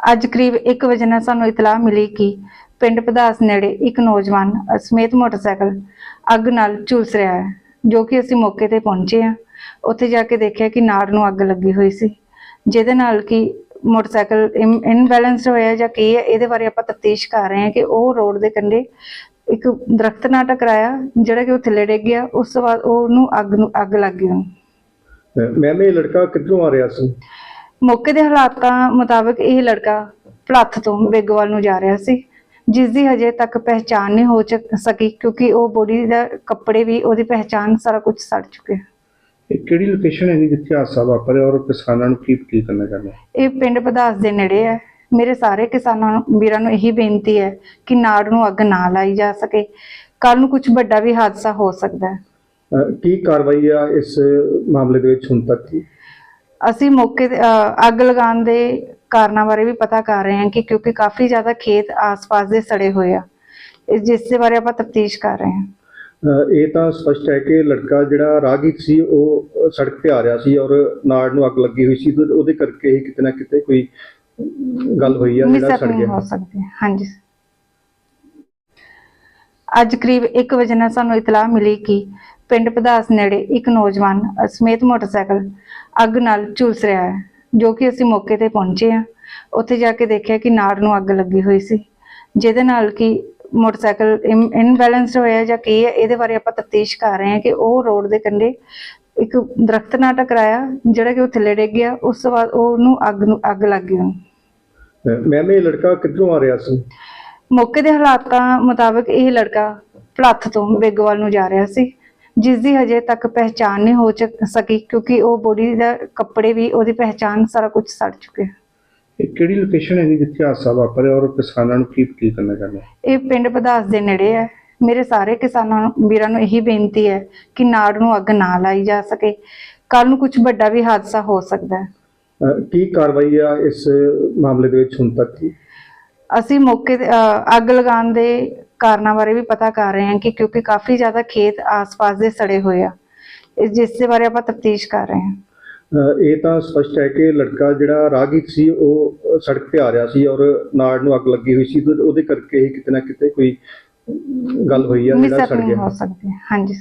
ਅੱਜ ਕਰੀਬ 1 ਵਜੇ ਨਾਲ ਸਾਨੂੰ ਇਤਲਾਹ ਮਿਲੀ ਕਿ ਪਿੰਡ ਪਧਾਸ ਨੇੜੇ ਇੱਕ ਨੌਜਵਾਨ ਸਮੇਤ ਮੋਟਰਸਾਈਕਲ ਅੱਗ ਨਾਲ ਝੁਲਸ ਰਿਹਾ ਹੈ, ਜੋ ਕਿ ਅਸੀਂ ਮੌਕੇ ਤੇ ਪਹੁੰਚੇ ਹਾਂ। ਉੱਥੇ ਜਾ ਕੇ ਦੇਖਿਆ ਕਿ ਨਾੜ ਨੂੰ ਅੱਗ ਲੱਗੀ ਹੋਈ ਸੀ, ਜਿਹਦੇ ਨਾਲ ਕਿ ਮੋਟਰਸਾਈਕਲ ਇਨਬੈਲੈਂਸ ਹੋਇਆ ਜਾਂ ਕੀ ਹੈ, ਇਹਦੇ ਬਾਰੇ ਆਪਾਂ ਤਫਤੀਸ਼ ਕਰ ਰਹੇ ਹਾਂ ਕਿ ਉਹ ਰੋਡ ਦੇ ਕੰਢੇ ਇੱਕ ਦਰਖਤ ਨਾਲ ਟਕਰਾਇਆ, ਜਿਹੜਾ ਕਿ ਉਹ ਥੱਲੇ ਡਿੱਗ ਗਿਆ, ਉਸ ਤੋਂ ਬਾਅਦ ਉਹਨੂੰ ਅੱਗ ਨੂੰ ਅੱਗ ਲੱਗ ਗਈ। ਮੈਮ, ਇਹ ਲੜਕਾ ਕਿੱਧਰੋਂ ਆ ਰਿਹਾ ਸੀ? ਮੌਕੇ ਦੇ ਹਾਲਾਤਾਂ ਮੁਤਾਬਕ ਇਹ ਲੜਕਾ ਭਲੱਥ ਤੋਂ ਬੇਗੋਵਾਲ ਨੂੰ ਜਾ ਰਿਹਾ ਸੀ ਜਿਸ ਦੀ ਹਜੇ ਤੱਕ ਪਹਿਚਾਣ ਨਹੀਂ ਹੋ ਚੱਕ- ਸਕੀ ਕਿਉਂਕਿ ਉਹ ਬੋਡੀ ਦਾ ਕੱਪੜੇ ਵੀ ਉਹਦੀ ਪਹਿਚਾਣ ਸਾਰਾ ਕੁਝ ਸੜ ਚੁੱਕਿਆ। ਇਹ ਕਿਹੜੀ ਲੋਕੇਸ਼ਨ ਹੈ ਜਿੱਥੇ ਹਾਦਸਾ ਵਾਪਰਿਆ ਔਰ ਕਿਸਾਨਾਂ ਨੂੰ ਕੀ ਅਪੀਲ ਕਰਨਾ ਚਾਹੁੰਦੇ ਇਹ ਪਿੰਡ ਪਧਾਸ ਦੇ ਨੇੜੇ ਹੈ। ਮੇਰੇ ਸਾਰੇ ਕਿਸਾਨਾਂ ਨੂੰ ਵੀਰਾਂ ਨੂੰ ਇਹੀ ਬੇਨਤੀ ਹੈ ਕਿ ਨਾੜ ਨੂੰ ਅੱਗ ਨਾ ਲਾਈ ਜਾ ਸਕੇ। ਕੱਲ ਨੂੰ ਕੁਝ ਵੱਡਾ ਵੀ ਹਾਦਸਾ ਹੋ ਸਕਦਾ ਹੈ। ਕੀ ਕਾਰਵਾਈ ਆ ਇਸ ਮਾਮਲੇ ਦੇ ਵਿੱਚ ਹੁਣ ਤੱਕ? ਅਸੀਂ ਮੌਕੇ ਤੇ ਅ, ਅੱਗ ਲਗਾਉਣ ਦੇ ਕਾਰਨਾਂ ਬਾਰੇ ਵੀ ਪਤਾ ਕਰ ਰਹੇ ਹਾਂ ਕਿ ਕਿਉਂਕਿ ਕਾਫੀ ਜ਼ਿਆਦਾ ਖੇਤ ਆਸ-ਪਾਸ ਦੇ ਸੜੇ ਹੋਏ ਆ। ਇਸ ਜਿਸ ਦੇ ਬਾਰੇ ਆਪਾਂ ਤਫਤੀਸ਼ ਕਰ ਰਹੇ ਹਾਂ। ਇਹ ਤਾਂ ਸਪਸ਼ਟ ਹੈ ਕਿ ਲੜਕਾ ਜਿਹੜਾ ਰਾਹਗੀਰ ਸੀ ਉਹ ਸੜਕ ਤੇ ਆ ਰਿਹਾ ਸੀ ਔਰ ਨਾੜ ਨੂੰ ਅੱਗ ਲੱਗੀ ਹੋਈ ਸੀ। ਤੇ ਉਹਦੇ ਕਰਕੇ ਹੀ ਕਿਤੇ ਨਾ ਕਿਤੇ ਕੋਈ ਗੱਲ ਹੋਈ ਆ ਜਿਹੜਾ ਸੜ ਹੋ ਗਿਆ ਸਕਦੀ ਹਾਂਜੀ। ਅੱਜ ਕਰੀਬ 1 ਵਜੇ ਨਾਲ ਸਾਨੂੰ ਇਤਲਾਹ ਮਿਲੀ ਕਿ ਪਿੰਡ ਪਧਾਸ ਨੇੜੇ ਇੱਕ ਨੌਜਵਾਨ ਸਮੇਤ ਮੋਟਰਸਾਈਕਲ ਅੱਗ ਨਾਲ ਝੁਲਸ ਰਿਹਾ ਹੈ, ਜੋ ਕਿ ਅਸੀਂ ਮੌਕੇ ਤੇ ਪਹੁੰਚੇ ਹਾਂ। ਉੱਥੇ ਜਾ ਕੇ ਦੇਖਿਆ ਕਿ ਨਾੜ ਨੂੰ ਅੱਗ ਲੱਗੀ ਹੋਈ ਸੀ, ਜਿਹਦੇ ਨਾਲ ਕਿ ਮੋਟਰਸਾਈਕਲ ਇਨਬੈਲੈਂਸ ਹੋਇਆ ਜਾਂ ਕੀ ਹੈ, ਇਹਦੇ ਬਾਰੇ ਆਪਾਂ ਤਫਤੀਸ਼ ਕਰ ਰਹੇ ਹਾਂ ਕਿ ਉਹ ਰੋਡ ਦੇ ਕੰਢੇ ਇੱਕ ਦਰਖਤ ਨਾਲ ਟਕਰਾਇਆ, ਜਿਹੜਾ ਕਿ ਉਹ ਥੱਲੇ ਡਿੱਗ ਗਿਆ, ਉਸ ਤੋਂ ਬਾਅਦ ਉਹਨੂੰ ਅੱਗ ਨੂੰ ਅੱਗ ਲੱਗ ਗਈ। ਉਹਨੂੰ ਮੈਮ, ਇਹ ਲੜਕਾ ਕਿੱਧਰੋਂ ਆ ਰਿਹਾ ਸੀ? ਮੌਕੇ ਦੇ ਹਾਲਾਤਾਂ ਮੁਤਾਬਕ ਇਹ ਲੜਕਾ ਭਲੱਥ ਤੋਂ ਬੇਗੋਵਾਲ ਨੂੰ ਜਾ ਰਿਹਾ ਸੀ ਜਿਸ ਦੀ ਹਜੇ ਤੱਕ ਪਹਿਚਾਣ ਨਹੀਂ ਹੋ ਚੱਕ- ਸਕੀ ਕਿਉਂਕਿ ਉਹ ਬੋਡੀ ਦਾ ਕੱਪੜੇ ਵੀ ਉਹਦੀ ਪਹਿਚਾਣ ਸਾਰਾ ਕੁਝ ਸੜ ਚੁੱਕਿਆ। ਇਹ ਕਿਹੜੀ ਲੋਕੇਸ਼ਨ ਹੈ ਜਿੱਥੇ ਹਾਦਸਾ ਵਾਪਰਿਆ ਔਰ ਕਿਸਾਨਾਂ ਨੂੰ ਕੀ ਅਪੀਲ ਕਰਨਾ ਚਾਹੁੰਦੇ ਇਹ ਪਿੰਡ ਪਧਾਸ ਦੇ ਨੇੜੇ ਹੈ। ਮੇਰੇ ਸਾਰੇ ਕਿਸਾਨਾਂ ਨੂੰ ਵੀਰਾਂ ਨੂੰ ਇਹੀ ਬੇਨਤੀ ਹੈ ਕਿ ਨਾੜ ਨੂੰ ਅੱਗ ਨਾ ਲਾਈ ਜਾ ਸਕੇ। ਕੱਲ ਨੂੰ ਕੁਝ ਵੱਡਾ ਵੀ ਹਾਦਸਾ ਹੋ ਸਕਦਾ ਹੈ। ਕੀ ਕਾਰਵਾਈ ਆ ਇਸ ਮਾਮਲੇ ਦੇ ਵਿੱਚ ਹੁਣ ਤੱਕ? ਅਸੀਂ ਮੌਕੇ ਤੇ ਅ, ਅੱਗ ਲਗਾਉਣ ਦੇ ਕਾਰਨਾਂ ਬਾਰੇ ਵੀ ਪਤਾ ਕਰ ਰਹੇ ਹਾਂ ਕਿ ਕਿਉਂਕਿ ਕਾਫੀ ਜ਼ਿਆਦਾ ਖੇਤ ਆਸ-ਪਾਸ ਦੇ ਸੜੇ ਹੋਏ ਆ। ਇਸ ਜਿਸ ਦੇ ਬਾਰੇ ਆਪਾਂ ਤਫਤੀਸ਼ ਕਰ ਰਹੇ ਹਾਂ। ਇਹ ਤਾਂ ਸਪਸ਼ਟ ਹੈ ਕਿ ਲੜਕਾ ਜਿਹੜਾ ਰਾਹਗੀਰ ਸੀ ਉਹ ਸੜਕ ਤੇ ਆ ਰਿਹਾ ਸੀ ਔਰ ਨਾੜ ਨੂੰ ਅੱਗ ਲੱਗੀ ਹੋਈ ਸੀ। ਤੇ ਉਹਦੇ ਕਰਕੇ ਹੀ ਕਿਤੇ ਨਾ ਕਿਤੇ ਕੋਈ ਗੱਲ ਹੋਈ ਆ ਜਿਹੜਾ ਸੜ ਗਿਆ। ਹੋ ਸਕਦੀ ਹੈ। ਹਾਂਜੀ।